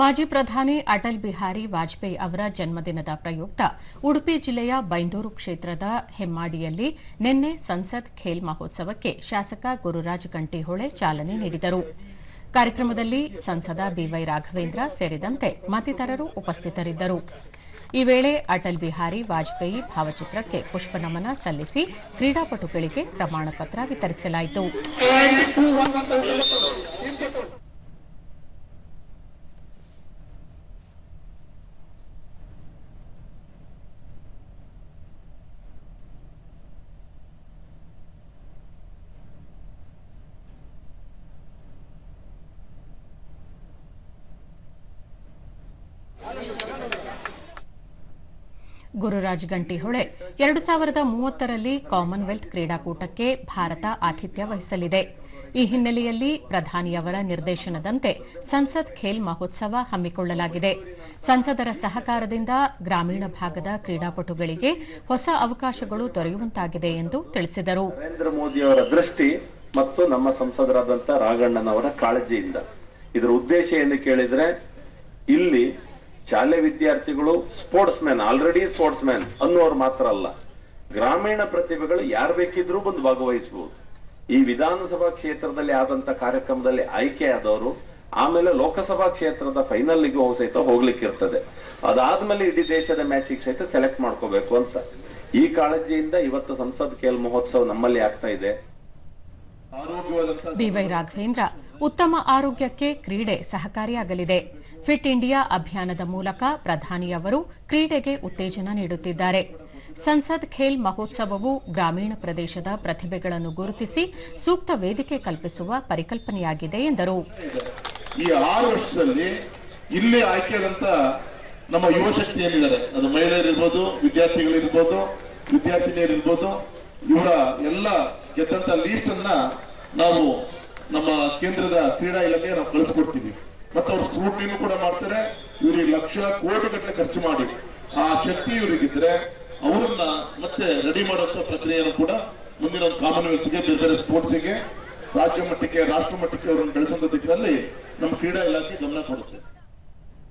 ಮಾಜಿ ಪ್ರಧಾನಿ ಅಟಲ್ ಬಿಹಾರಿ ವಾಜಪೇಯಿ ಅವರ ಜನ್ಮದಿನದ ಪ್ರಯುಕ್ತ ಉಡುಪಿ ಜಿಲ್ಲೆಯ ಬೈಂದೂರು ಕ್ಷೇತ್ರದ ಹೆಮ್ಮಾಡಿಯಲ್ಲಿ ನಿನ್ನೆ ಸಂಸತ್ ಖೇಲ್ ಮಹೋತ್ಸವಕ್ಕೆ ಶಾಸಕ ಗುರುರಾಜ್ ಗಂಟಿಹೊಳೆ ಚಾಲನೆ ನೀಡಿದರು. ಕಾರ್ಯಕ್ರಮದಲ್ಲಿ ಸಂಸದ ಬಿವೈ ರಾಘವೇಂದ್ರ ಸೇರಿದಂತೆ ಮತ್ತಿತರರು ಉಪಸ್ಥಿತರಿದ್ದರು. ಈ ವೇಳೆ ಅಟಲ್ ಬಿಹಾರಿ ವಾಜಪೇಯಿ ಭಾವಚಿತ್ರಕ್ಕೆ ಪುಷ್ಪನಮನ ಸಲ್ಲಿಸಿ ಕ್ರೀಡಾಪಟುಗಳಿಗೆ ಪ್ರಮಾಣಪತ್ರ ವಿತರಿಸಲಾಯಿತು. ಗುರುರಾಜ್ ಗಂಟಿಹೊಳೆ. ಎರಡು ಸಾವಿರದ ಮೂವತ್ತರಲ್ಲಿ ಕಾಮನ್ವೆಲ್ತ್ ಕ್ರೀಡಾಕೂಟಕ್ಕೆ ಭಾರತ ಆತಿಥ್ಯ ವಹಿಸಲಿದೆ. ಈ ಹಿನ್ನೆಲೆಯಲ್ಲಿ ಪ್ರಧಾನಿಯವರ ನಿರ್ದೇಶನದಂತೆ ಸಂಸತ್ ಖೇಲ್ ಮಹೋತ್ಸವ ಹಮ್ಮಿಕೊಳ್ಳಲಾಗಿದೆ. ಸಂಸದರ ಸಹಕಾರದಿಂದ ಗ್ರಾಮೀಣ ಭಾಗದ ಕ್ರೀಡಾಪಟುಗಳಿಗೆ ಹೊಸ ಅವಕಾಶಗಳು ದೊರೆಯುವಂತಾಗಿದೆ ಎಂದು ತಿಳಿಸಿದರು. ನರೇಂದ್ರ ಮೋದಿಯವರ ದೃಷ್ಟಿ ಮತ್ತು ನಮ್ಮ ಸಂಸದರಾದಂತಹ ರಾಘಣ್ಣನವರ ಕಾಳಜಿಯಿಂದ. ಇದರ ಉದ್ದೇಶ ಏನು ಕೇಳಿದ್ರೆ, ಇಲ್ಲಿ ಶಾಲೆ ವಿದ್ಯಾರ್ಥಿಗಳು sports man already sports man ಅನ್ನೋರು ಮಾತ್ರ ಅಲ್ಲ. ಗ್ರಾಮೀಣ ಪ್ರತಿಭೆಗಳು ಯಾರು ಬೇಕಿದ್ರೂ ಬಂದು ಭಾಗವಹಿಸಬಹುದು ಈ ವಿಧಾನಸಭಾ ಕ್ಷೇತ್ರದಲ್ಲಿ ಆದಂತ ಕಾರ್ಯಕ್ರಮದಲ್ಲಿ ಆಯ್ಕೆಯಾದವರು ಆಮೇಲೆ ಲೋಕಸಭಾ ಕ್ಷೇತ್ರದ ಫೈನಲ್ಗೂ ಸಹಿತ ಹೋಗ್ಲಿಕ್ಕಿರ್ತದೆ ಅದಾದ್ಮೇಲೆ ಇಡೀ ದೇಶದ ಮ್ಯಾಚಿಗೆ ಸಹಿತ ಸೆಲೆಕ್ಟ್ ಮಾಡ್ಕೋಬೇಕು ಅಂತ. ಈ ಕಾಳಜಿಯಿಂದ ಇವತ್ತು ಸಂಸದ್ ಖೇಲ್ ಮಹೋತ್ಸವ ನಮ್ಮಲ್ಲಿ ಆಗ್ತಾ ಇದೆ. ಬಿ ಬಿವೈ ರಾಘವೇಂದ್ರ ಉತ್ತಮ ಆರೋಗ್ಯಕ್ಕೆ ಕ್ರೀಡೆ ಸಹಕಾರಿಯಾಗಲಿದೆ. ಫಿಟ್ ಇಂಡಿಯಾ ಅಭಿಯಾನದ ಮೂಲಕ ಪ್ರಧಾನಿಯವರು ಕ್ರೀಡೆಗೆ ಉತ್ತೇಜನ ನೀಡುತ್ತಿದ್ದಾರೆ. ಸಂಸದ್ ಖೇಲ್ ಮಹೋತ್ಸವವು ಗ್ರಾಮೀಣ ಪ್ರದೇಶದ ಪ್ರತಿಭೆಗಳನ್ನು ಗುರುತಿಸಿ ಸೂಕ್ತ ವೇದಿಕೆ ಕಲ್ಪಿಸುವ ಪರಿಕಲ್ಪನೆಯಾಗಿದೆ ಎಂದರು. ಈ ಆರು ವರ್ಷದಲ್ಲಿ ಇಲ್ಲಿ ಆಯ್ಕೆಯಾದಂತ ನಮ್ಮ ಯುವ ಶಕ್ತಿ ಏನಿದ್ದಾರೆ ಅದು ಮಹಿಳೆಯರಿರ್ಬೋದು, ವಿದ್ಯಾರ್ಥಿಗಳಿರ್ಬೋದು, ವಿದ್ಯಾರ್ಥಿನಿಯರಿರ್ಬೋದು, ಇವರ ಎಲ್ಲ ಗೆದ್ದಂತ ಲೀಸ್ಟ್ ಅನ್ನ ನಾವು ನಮ್ಮ ಕೇಂದ್ರದ ಕ್ರೀಡಾ ಇಲಾಖೆಗೆ ನಾವು ಕಳಿಸ್ಕೊಡ್ತೀವಿ. ಮತ್ತೆ ಅವ್ರ ಸ್ಕ್ರೂಟ್ನಿನೂ ಕೂಡ ಮಾಡ್ತಾರೆ. ಇವ್ರಿಗೆ ಲಕ್ಷ ಕೋಟಿ ಗಟ್ಟಲೆ ಖರ್ಚು ಮಾಡಿ. ಆ ಶಕ್ತಿ ಇವರಿಗಿದ್ರೆ ಅವರನ್ನ ಮತ್ತೆ ರೆಡಿ ಮಾಡುವಂತ ಪ್ರಕ್ರಿಯೆಯನ್ನು ಕೂಡ ಮುಂದಿನ ಒಂದು ಕಾಮನ್ವೆಲ್ತ್ಗೆ ಬೇರೆ ಬೇರೆ ಸ್ಪೋರ್ಟ್ಸ್ಗೆ ರಾಜ್ಯ ಮಟ್ಟಕ್ಕೆ, ರಾಷ್ಟ್ರ ಮಟ್ಟಕ್ಕೆ ಅವರನ್ನು ಬೆಳೆಸುವಂತ ದಿಕ್ಕಿನಲ್ಲಿ ನಮ್ಮ ಕ್ರೀಡಾ ಇಲಾಖೆ ಗಮನ ಕೊಡುತ್ತೆ.